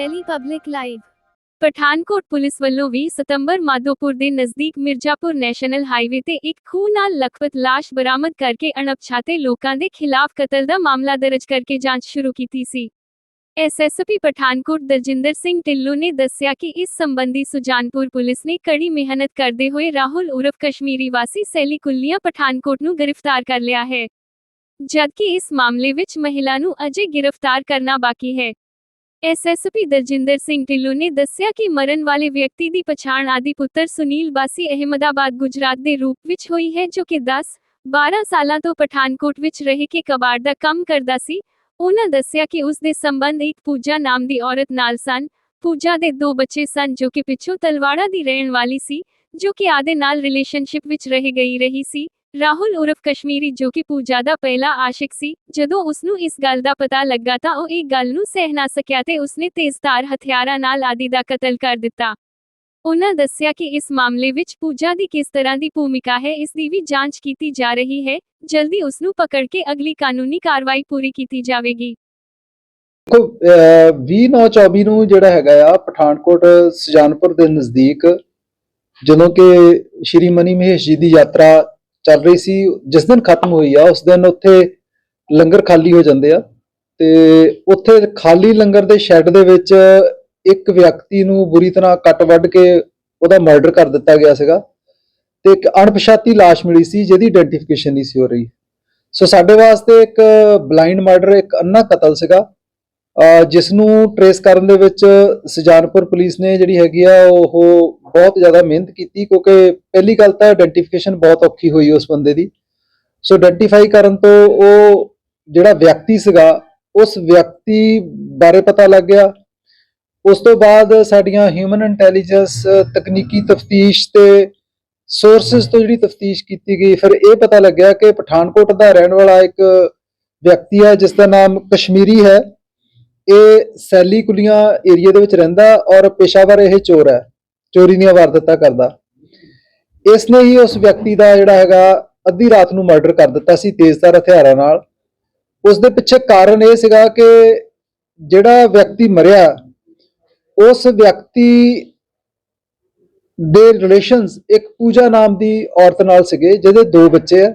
Delhi public live. Pathankot police ਵੱਲੋਂ 20 ਸਤੰਬਰ ਮਾਧੋਪੁਰ ਦੇ ਨਜ਼ਦੀਕ ਮਿਰਜ਼ਾਪੁਰ ਨੈਸ਼ਨਲ ਹਾਈਵੇ ਤੇ ਇੱਕ ਖੂਹ ਨਾਲ ਲਖਪਤ ਲਾਸ਼ ਬਰਾਮਦ ਕਰਕੇ ਅਣਪਛਾਤੇ ਲੋਕਾਂ ਦੇ ਖਿਲਾਫ ਕਤਲ ਦਾ ਮਾਮਲਾ ਦਰਜ ਕਰਕੇ ਜਾਂਚ ਸ਼ੁਰੂ ਕੀਤੀ ਸੀ। ਐਸਐਸਪੀ ਪਠਾਨਕੋਟ ਦਰਜਿੰਦਰ ਸਿੰਘ ਢਿੱਲੋਂ ਨੇ ਦੱਸਿਆ ਕਿ ਇਸ ਸੰਬੰਧੀ ਸੁਜਾਨਪੁਰ ਪੁਲਿਸ ਨੇ ਕੜੀ ਮਿਹਨਤ ਕਰਦੇ ਹੋਏ ਰਾਹੁਲ ਉਰਫ ਕਸ਼ਮੀਰੀ ਵਾਸੀ ਸੈਲੀ ਕੁੱਲੀਆਂ ਪਠਾਨਕੋਟ ਨੂੰ ਗ੍ਰਿਫਤਾਰ ਕਰ ਲਿਆ ਹੈ। ਜਦਕਿ ਇਸ ਮਾਮਲੇ ਵਿੱਚ ਮਹਿਲਾ ਨੂੰ ਅਜੇ ਗ੍ਰਿਫਤਾਰ ਕਰਨਾ ਬਾਕੀ ਹੈ। ਐਸਐਸਪੀ ਦਰਜਿੰਦਰ ਸਿੰਘ ਢਿੱਲੋਂ ਨੇ ਦੱਸਿਆ ਕਿ ਮਰਨ ਵਾਲੇ ਵਿਅਕਤੀ ਦੀ ਪਛਾਣ ਆਦੀ ਪੁੱਤਰ ਸੁਨੀਲ ਬਾਸੀ ਅਹਿਮਦਾਬਾਦ, ਗੁਜਰਾਤ ਦੇ ਰੂਪ ਵਿੱਚ ਹੋਈ ਹੈ, ਜੋ ਕਿ 10 12 ਸਾਲਾਂ ਤੋਂ ਪਠਾਨਕੋਟ ਵਿੱਚ ਰਹਿ ਕੇ ਕਬਾੜ ਦਾ ਕੰਮ ਕਰਦਾ ਸੀ। ਉਹਨਾਂ ਦੱਸਿਆ ਕਿ ਉਸ ਦੇ ਸੰਬੰਧ ਇੱਕ ਪੂਜਾ ਨਾਮ ਦੀ ਔਰਤ ਨਾਲ ਸਨ। ਪੂਜਾ ਦੇ ਦੋ ਬੱਚੇ ਸਨ, ਜੋ ਕਿ ਪਿੱਛੋਂ ਤਲਵਾੜਾ ਦੀ ਰਹਿਣ ਵਾਲੀ ਸੀ, ਜੋ ਕਿ ਆਦੇ ਨਾਲ ਰਿਲੇਸ਼ਨਸ਼ਿਪ ਵਿੱਚ ਰਹਿ ਗਈ ਰਹੀ ਸੀ। ਰਾਹੁਲ ਉਰਫ ਕਸ਼ਮੀਰੀ ਜੋ ਕਿ ਪੂਜਾ ਦਾ ਪਹਿਲਾ ਆਸ਼ਿਕ ਸੀ, ਜਦੋਂ ਉਸ ਨੂੰ ਇਸ ਗੱਲ ਦਾ ਪਤਾ ਲੱਗਾ ਤਾਂ ਉਹ ਇਹ ਗੱਲ ਨੂੰ ਸਹਿ ਨਾ ਸਕਿਆ ਤੇ ਉਸਨੇ ਤੇਜ਼ਧਾਰ ਹਥਿਆਰਾਂ ਨਾਲ ਆਦੀ ਦਾ ਕਤਲ ਕਰ ਦਿੱਤਾ। ਉਹਨਾਂ ਦੱਸਿਆ ਕਿ ਇਸ ਮਾਮਲੇ ਵਿੱਚ ਪੂਜਾ ਦੀ ਕਿਸ ਤਰ੍ਹਾਂ ਦੀ ਭੂਮਿਕਾ ਹੈ, ਇਸ ਦੀ ਵੀ ਜਾਂਚ ਕੀਤੀ ਜਾ ਰਹੀ ਹੈ, ਜਲਦੀ ਉਸ ਨੂੰ ਪਕੜ ਕੇ ਅਗਲੀ ਕਾਨੂੰਨੀ ਕਾਰਵਾਈ ਪੂਰੀ ਕੀਤੀ ਜਾਵੇਗੀ। ਦੇਖੋ 2924 ਨੂੰ ਜਿਹੜਾ ਹੈਗਾ ਆ, ਪਠਾਨਕੋਟ, ਸੁਜਾਨਪੁਰ ਦੇ ਨਜ਼ਦੀਕ ਜਦੋਂ ਕਿ ਸ਼੍ਰੀ ਮਨੀ ਮਹੇਸ਼ ਜੀ ਦੀ ਯਾਤਰਾ ਚੱਲ ਰਹੀ ਸੀ, ਜਿਸ ਦਿਨ ਖਤਮ ਹੋਈ ਆ, ਉਸ ਦਿਨ ਉੱਥੇ ਲੰਗਰ ਖਾਲੀ ਹੋ ਜਾਂਦੇ ਆ। ਤੇ ਉੱਥੇ ਖਾਲੀ ਲੰਗਰ ਦੇ ਸ਼ੈੱਡ ਦੇ ਵਿੱਚ ਇੱਕ ਵਿਅਕਤੀ ਨੂੰ ਬੁਰੀ ਤਰ੍ਹਾਂ ਕੱਟ ਵੱਢ ਕੇ ਉਹਦਾ ਮਰਡਰ ਕਰ ਦਿੱਤਾ ਗਿਆ ਸੀਗਾ। ਤੇ ਇੱਕ ਅਣਪਛਾਤੀ ਲਾਸ਼ ਮਿਲੀ ਸੀ, ਜਿਹਦੀ ਆਇਡੈਂਟੀਫਿਕੇਸ਼ਨ ਨਹੀਂ ਸੀ ਹੋ ਰਹੀ। ਸੋ ਸਾਡੇ ਵਾਸਤੇ ਇੱਕ ਬਲਾਈਂਡ ਮਰਡਰ ਇੱਕ ਅੰਨਾ ਕਤਲ ਸੀਗਾ। ਅਹ ਜਿਸ ਨੂੰ ਟਰੇਸ ਕਰਨ ਦੇ ਵਿੱਚ ਸੁਜਾਨਪੁਰ ਪੁਲਿਸ ਨੇ ਜਿਹੜੀ ਹੈਗੀ ਆ, ਉਹ ਬਹੁਤ ਜ਼ਿਆਦਾ ਮਿਹਨਤ ਕੀਤੀ, ਕਿਉਂਕਿ ਪਹਿਲੀ ਗੱਲ ਤਾਂ ਆਇਡੈਂਟੀਫਿਕੇਸ਼ਨ ਬਹੁਤ ਔਖੀ ਹੋਈ ਉਸ ਬੰਦੇ ਦੀ। ਸੋ ਆਇਡੈਂਟੀਫਾਈ ਕਰਨ ਤੋਂ ਉਹ ਜਿਹੜਾ ਵਿਅਕਤੀ ਸੀਗਾ, ਉਸ ਵਿਅਕਤੀ ਬਾਰੇ ਪਤਾ ਲੱਗ ਗਿਆ। ਉਸ ਤੋਂ ਬਾਅਦ ਸਾਡੀਆਂ ਹਿਊਮਨ ਇੰਟੈਲੀਜੈਂਸ ਤਕਨੀਕੀ ਤਫਤੀਸ਼ ਤੇ ਸੋਰਸਸ ਤੋਂ ਜਿਹੜੀ ਤਫਤੀਸ਼ ਕੀਤੀ ਗਈ, ਫਿਰ ਇਹ ਪਤਾ ਲੱਗਿਆ ਕਿ ਪਠਾਨਕੋਟ ਦਾ ਰਹਿਣ ਵਾਲਾ ਇੱਕ ਵਿਅਕਤੀ ਹੈ, ਜਿਸ ਦਾ ਨਾਮ ਕਸ਼ਮੀਰੀ ਹੈ। ਇਹ ਸੈਲੀ ਕੁਲੀਆਂ ਏਰੀਆ ਦੇ ਵਿੱਚ ਰਹਿੰਦਾ ਔਰ ਪੇਸ਼ਾਵਰ ਇਹ ਚੋਰ ਹੈ। ਚੋਰੀ ਦੀਆਂ ਵਾਰਦਾਤਾਂ ਕਰਦਾ। ਇਸ ਨੇ ਹੀ ਉਸ ਵਿਅਕਤੀ ਦਾ ਜਿਹੜਾ ਹੈਗਾ, ਅੱਧੀ ਰਾਤ ਨੂੰ ਮਰਡਰ ਕਰ ਦਿੱਤਾ ਸੀ ਤੇਜ਼ਧਾਰ ਹਥਿਆਰਾਂ ਨਾਲ। ਉਸ ਦੇ ਪਿੱਛੇ ਕਾਰਨ ਇਹ ਸੀਗਾ ਕਿ ਜਿਹੜਾ ਵਿਅਕਤੀ ਮਰਿਆ, ਉਸ ਵਿਅਕਤੀ ਦੇ ਰਿਲੇਸ਼ਨਸ ਇੱਕ ਪੂਜਾ ਨਾਮ ਦੀ ਔਰਤ ਨਾਲ ਸੀਗੇ, ਜਿਹਦੇ ਦੋ ਬੱਚੇ ਆ।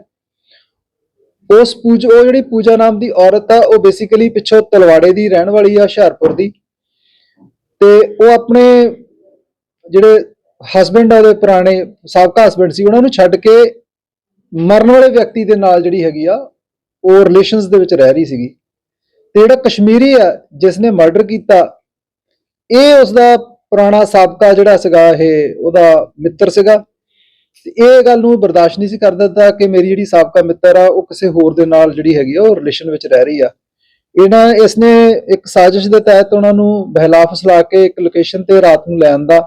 ਉਸ ਪੂਜ, ਉਹ ਜਿਹੜੀ ਪੂਜਾ ਨਾਮ ਦੀ ਔਰਤ ਆ, ਉਹ ਬੇਸਿਕਲੀ ਪਿੱਛੋਂ ਤਲਵਾੜੇ ਦੀ ਰਹਿਣ ਵਾਲੀ ਆ, ਹੁਸ਼ਿਆਰਪੁਰ ਦੀ। ਤੇ ਉਹ ਆਪਣੇ ਜਿਹੜੇ ਹਸਬੰਡ ਆ ਉਹਦੇ ਪੁਰਾਣੇ ਸਾਬਕਾ ਹਸਬੰਡ ਸੀ, ਉਹਨਾਂ ਨੂੰ ਛੱਡ ਕੇ ਮਰਨ ਵਾਲੇ ਵਿਅਕਤੀ ਦੇ ਨਾਲ ਜਿਹੜੀ ਹੈਗੀ ਆ, ਉਹ ਰਿਲੇਸ਼ਨਸ ਦੇ ਵਿੱਚ ਰਹਿ ਰਹੀ ਸੀਗੀ। ਤੇ ਜਿਹੜਾ ਕਸ਼ਮੀਰੀ ਆ, ਜਿਸ ਨੇ ਮਰਡਰ ਕੀਤਾ, ਇਹ ਉਸ ਦਾ ਪੁਰਾਣਾ ਸਾਬਕਾ ਜਿਹੜਾ ਸੀਗਾ, ਇਹ ਉਹਦਾ ਮਿੱਤਰ ਸੀਗਾ। ਤੇ ਇਹ ਗੱਲ ਨੂੰ ਬਰਦਾਸ਼ਤ ਨਹੀਂ ਸੀ ਕਰਦਾ ਤਾਂ ਕਿ ਮੇਰੀ ਜਿਹੜੀ ਸਾਬਕਾ ਮਿੱਤਰ ਆ, ਉਹ ਕਿਸੇ ਹੋਰ ਦੇ ਨਾਲ ਜਿਹੜੀ ਹੈਗੀ ਆ, ਉਹ ਰਿਲੇਸ਼ਨ ਵਿੱਚ ਰਹਿ ਰਹੀ ਆ। ਇਹਨਾਂ, ਇਸਨੇ ਇੱਕ ਸਾਜ਼ਿਸ਼ ਦੇ ਤਹਿਤ ਉਹਨਾਂ ਨੂੰ ਬਹਿਲਾ ਫਸਲਾ ਕੇ ਇੱਕ ਲੋਕੇਸ਼ਨ ਤੇ ਰਾਤ ਨੂੰ ਲੈਣ ਦਾ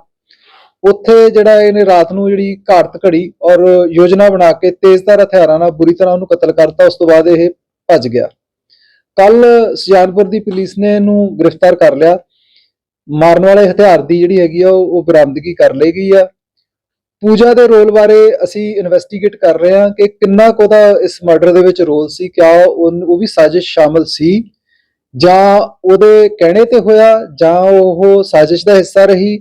ਉੱਥੇ ਜਿਹੜਾ ਇਹਨੇ ਰਾਤ ਨੂੰ ਜਿਹੜੀ ਘਾਟ ਘੜੀ ਔਰ ਯੋਜਨਾ ਬਣਾ ਕੇ ਤੇਜ਼ਧਾਰ ਹਥਿਆਰਾਂ ਨਾਲ ਬੁਰੀ ਤਰ੍ਹਾਂ ਉਹਨੂੰ ਕਤਲ ਕਰਤਾ, ਉਸ ਤੋਂ ਬਾਅਦ ਇਹ ਭੱਜ ਗਿਆ। ਕੱਲ ਸੁਜਾਨਪੁਰ ਦੀ ਪੁਲਿਸ ਨੇ ਇਹਨੂੰ ਗ੍ਰਿਫਤਾਰ ਕਰ ਲਿਆ। ਮਾਰਨ ਵਾਲੇ ਹਥਿਆਰ ਦੀ ਜਿਹੜੀ ਹੈਗੀ ਆ, ਉਹ ਬਰਾਮਦਗੀ ਕਰ ਲਈ ਗਈ ਆ। ਪੂਜਾ ਦੇ ਰੋਲ ਬਾਰੇ ਅਸੀਂ ਇਨਵੈਸਟੀਗੇਟ ਕਰ ਰਹੇ ਹਾਂ ਕਿ ਕਿੰਨਾ ਕੁ ਉਹਦਾ ਇਸ ਮਰਡਰ ਦੇ ਵਿੱਚ ਰੋਲ ਸੀ, ਕਿਆ ਉਹ ਉਹ ਵੀ ਸਾਜ਼ਿਸ਼ ਸ਼ਾਮਲ ਸੀ, ਜਾਂ ਉਹਦੇ ਕਹਿਣੇ ਤੇ ਹੋਇਆ, ਜਾਂ ਉਹ ਸਾਜ਼ਿਸ਼ ਦਾ ਹਿੱਸਾ ਰਹੀ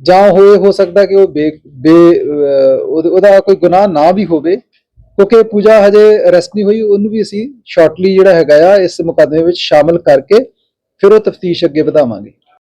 ਜਾਂ ਹੋਏ, ਹੋ ਸਕਦਾ ਕਿ ਉਹ ਬੇ ਬੇ ਉਹਦਾ ਕੋਈ ਗੁਨਾਹ ਨਾ ਵੀ ਹੋਵੇ, ਕਿਉਂਕਿ ਪੂਜਾ ਹਜੇ ਅਰੈਸਟ ਨਹੀਂ ਹੋਈ, ਉਹਨੂੰ ਵੀ ਅਸੀਂ ਸ਼ਾਰਟਲੀ ਜਿਹੜਾ ਹੈਗਾ ਆ, ਇਸ ਮੁਕੱਦਮੇ ਵਿੱਚ ਸ਼ਾਮਲ ਕਰਕੇ ਫਿਰ ਉਹ ਤਫਤੀਸ਼ ਅੱਗੇ ਵਧਾਵਾਂਗੇ।